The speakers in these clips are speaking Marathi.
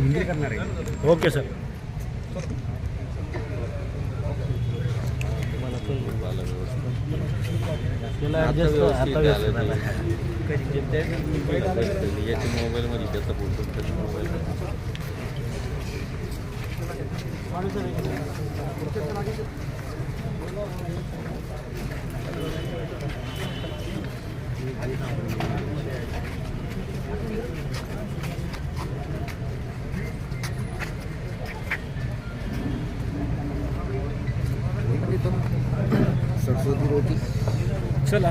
हिंदी करणार आहे. Okay sir. याच्या मोबाईलमध्ये त्याचा फोटो त्याच्या मोबाईल चला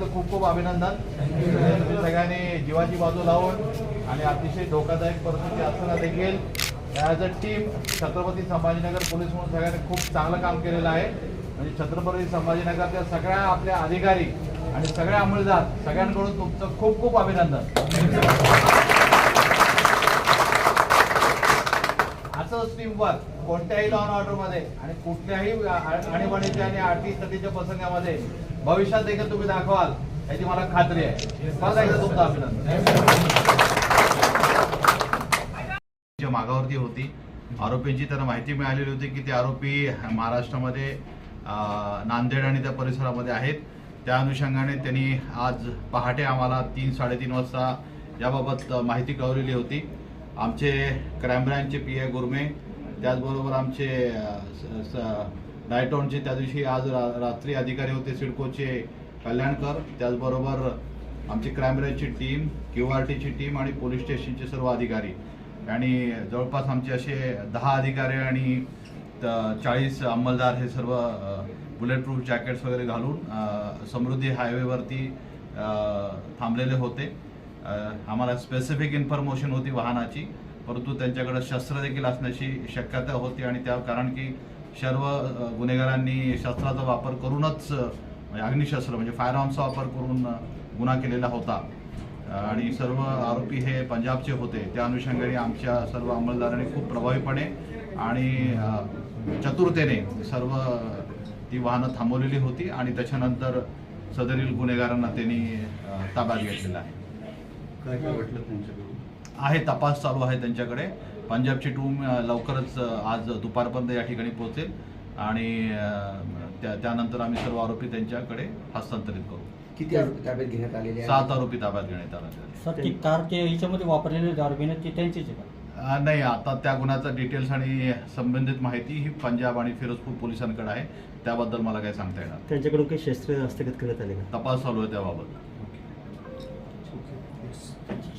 सगळ्यांचं खूप खूप अभिनंदन. सगळ्यांनी जीवाची बाजू लावून आणि अतिशय धोकादायक परिस्थिती असताना देखील as a team Chhatrapati Sambhajinagar police म्हणून सगळ्यांनी खूप चांगलं काम केलेलं आहे. म्हणजे छत्रपती संभाजीनगरच्या सगळ्या आपल्या अधिकारी आणि सगळ्या अंमलदार सगळ्यांकडून तुमचं खूप खूप अभिनंदन. असंच टीम कोणत्याही लॉन ऑर्डरमध्ये आणि कुठल्याही आणीबाणीच्या आणि आर्थिक स्थितीच्या प्रसंगामध्ये भविष्यात देखील तुम्ही दाखवाल याची मला खात्री आहे. मला एकदा तुमचं अभिनंदन. मागावरती होती आरोपींची त्यांना माहिती मिळालेली होती की ते आरोपी महाराष्ट्रामध्ये नांदेड आणि त्या परिसरामध्ये आहेत. त्या अनुषंगाने त्यांनी आज पहाटे आम्हाला तीन साडेतीन वाजता याबाबत माहिती कळवलेली होती. आमचे क्राईम ब्रँचचे पी ए गुरमे त्याचबरोबर आमचे स- डायटॉनचे त्या दिवशी आज रा- रात्री अधिकारी होते सिडकोचे कल्याणकर त्याचबरोबर आमची क्राईम ब्रँचची टीम क्यू आर टीची टीम आणि पोलीस स्टेशनचे सर्व अधिकारी. आणि जवळपास आमचे असे दहा अधिकारी आणि चाळीस अंमलदार हे सर्व बुलेट प्रूफ जॅकेट्स वगैरे घालून समृद्धी हायवेवरती थांबलेले होते. आम्हाला स्पेसिफिक इन्फॉर्मेशन होती वाहनाची परंतु त्यांच्याकडे शस्त्र देखील असण्याची शक्यता होती आणि त्या कारण की सर्व गुन्हेगारांनी शस्त्राचा वापर करूनच म्हणजे अग्निशस्त्र म्हणजे फायर आर्मचा वापर करून गुन्हा केलेला होता. आणि सर्व आरोपी हे पंजाबचे होते. त्या अनुषंगाने आमच्या सर्व अंमलदारांनी खूप प्रभावीपणे आणि चतुरतेने सर्व ती वाहनं थांबवलेली होती आणि त्याच्यानंतर सदरील गुन्हेगारांना त्यांनी ताब्यात घेतलेला आहे. काय काय वाटलं तुमच्याकडून आहे तपास चालू आहे त्यांच्याकडे. पंजाबची टीम लवकरच आज दुपारपर्यंत या ठिकाणी पोहोचेल आणि त्या त्यानंतर आम्ही सर्व आरोपी त्यांच्याकडे हस्तांतरित करू. किती आरोपी ताब्यात घेण्यात आलेले आहेत? सात आरोपी ताब्यात घेण्यात आले सर ती कार ते ह्याच्यामध्ये वापरलेले दारू घेण्यात ते त्यांचीच आहे का? अ, नाही आता त्या गुन्ह्याचा डिटेल्स आणि संबंधित माहिती ही पंजाब आणि फिरोजपूर पोलिसांकडे आहे. त्याबद्दल मला काही सांगता येणार त्यांच्याकडून काही शस्त्र हस्तगत करण्यात आले का? तपास चालू आहे त्याबाबत.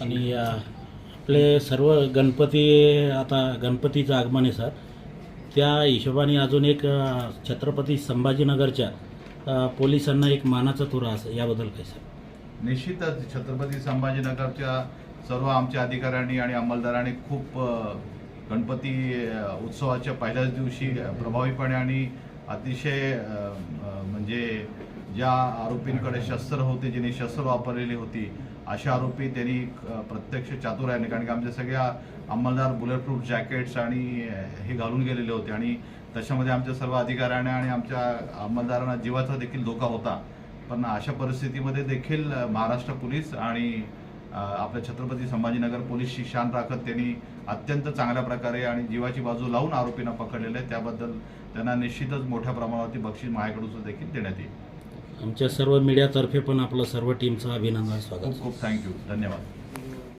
आणि आपले सर्व गणपती आता गणपतीचं आगमन आहे सर. त्या हिशोबाने अजून एक छत्रपती संभाजीनगरच्या पोलिसांना एक मानाचा तुरा असं याबद्दल काय सर? निश्चितच छत्रपती संभाजीनगरच्या सर्व आमच्या अधिकाऱ्यांनी आणि अंमलदारांनी खूप गणपती उत्सवाच्या पहिल्याच दिवशी प्रभावीपणे आणि अतिशय म्हणजे ज्या आरोपींकडे शस्त्र होते ज्यांनी शस्त्र वापरलेली होती अशा आरोपी त्यांनी प्रत्यक्ष चातुर्याने कारण की आमच्या सगळ्या अंमलदार बुलेट प्रूफ जॅकेट्स आणि हे घालून गेलेले होते. आणि त्याच्यामध्ये आमच्या सर्व अधिकाऱ्यांना आणि आमच्या अंमलदारांना जीवाचा देखील धोका होता. पण अशा परिस्थितीमध्ये देखील महाराष्ट्र पोलीस आणि आपल्या छत्रपती संभाजीनगर पोलीसची शान राखत त्यांनी अत्यंत चांगल्या प्रकारे आणि जीवाची बाजू लावून आरोपींना पकडलेलं. आहे त्याबद्दल त्यांना निश्चितच मोठ्या प्रमाणावरती बक्षीस माझ्याकडून देखील देण्यात येईल. आमच्या सर्व मीडियातर्फे पण आपलं सर्व टीमचं अभिनंदन स्वागत. खूप खूप थँक्यू धन्यवाद.